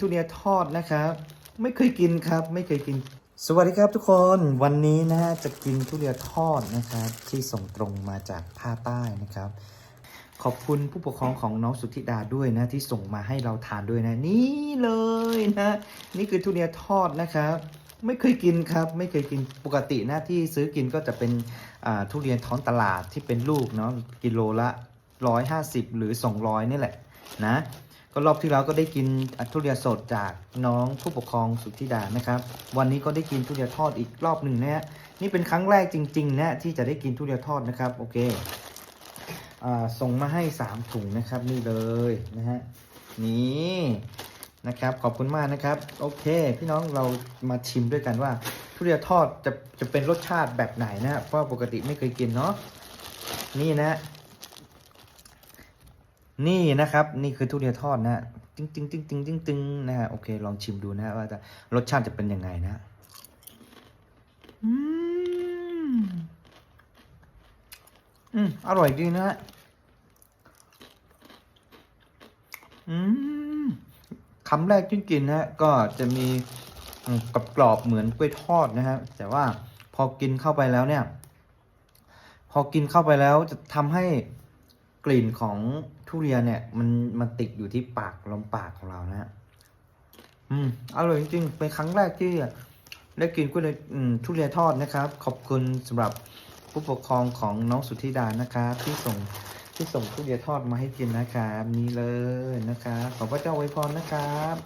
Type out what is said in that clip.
ทุเรียนทอดนะครับ ไม่เคยกินครับ ไม่เคยกิน สวัสดีครับทุกคนวันนี้นะฮะจะกินทุเรียนทอดนะครับ ที่ส่งตรงมาจากภาคใต้นะครับ ขอบคุณผู้ปกครองของน้องสุธิดาด้วยนะ ที่ส่งมาให้เราทานด้วยนะ นี่เลยนะนี่คือทุเรียนทอดนะครับ ไม่เคยกินครับ ไม่เคยกินปกตินะที่ซื้อกินก็จะเป็นทุเรียนท้องตลาดที่เป็นลูกเนาะกิโลละ 150 หรือ 200 นี่แหละนะ ก็รอบที่แล้วก็ได้กินทุเรียนสดจากน้องผู้ปกครองสุทธิดานะครับ วันนี้ก็ได้กินทุเรียนทอดอีกรอบหนึ่งนะฮะนี่เป็นครั้งแรกจริงๆนะที่จะได้กินทุเรียนทอดนะครับโอเคอส่งมาให้ 3 ถุงนะครับนี่เลยนะฮะนี่นะครับขอบคุณมากนะครับ โอเค พี่น้องเรามาชิมด้วยกันว่า ทุเรียนทอดจะจะเป็นรสชาติแบบไหนนะเพราะปกติไม่เคยกินเนาะนี่นะ นี่นะครับ นี่คือทุเรียนทอดนะฮะติ้งติ้งติ้งติ้งติ้งติ้งนะฮะโอเค ลองชิมดูนะว่าจะรสชาติจะเป็นยังไงนะอืมอืมอร่อยดีนะฮะอืมคำแรกที่กินนะฮะก็จะมีอืมกรอบๆเหมือนกล้วยทอดนะฮะแต่ว่าพอกินเข้าไปแล้วเนี่ย พอกินเข้าไปแล้วจะทำให้ ลิ่นของทุเรียนเนี่ยมันมันติดอยู่ที่ปากลมปากของเรานะฮะอืมอร่อยจริงๆเป็นครั้งแรกที่ได้กินกล้วยเลยทุเรียนทอดนะครับ ขอบคุณสำหรับผู้ปกครองของน้องสุธิดานะครับที่ส่งที่ส่งทุเรียนทอดมาให้กินนะครับ นี่เลยนะครับขอพระเจ้าอวยพรนะครับ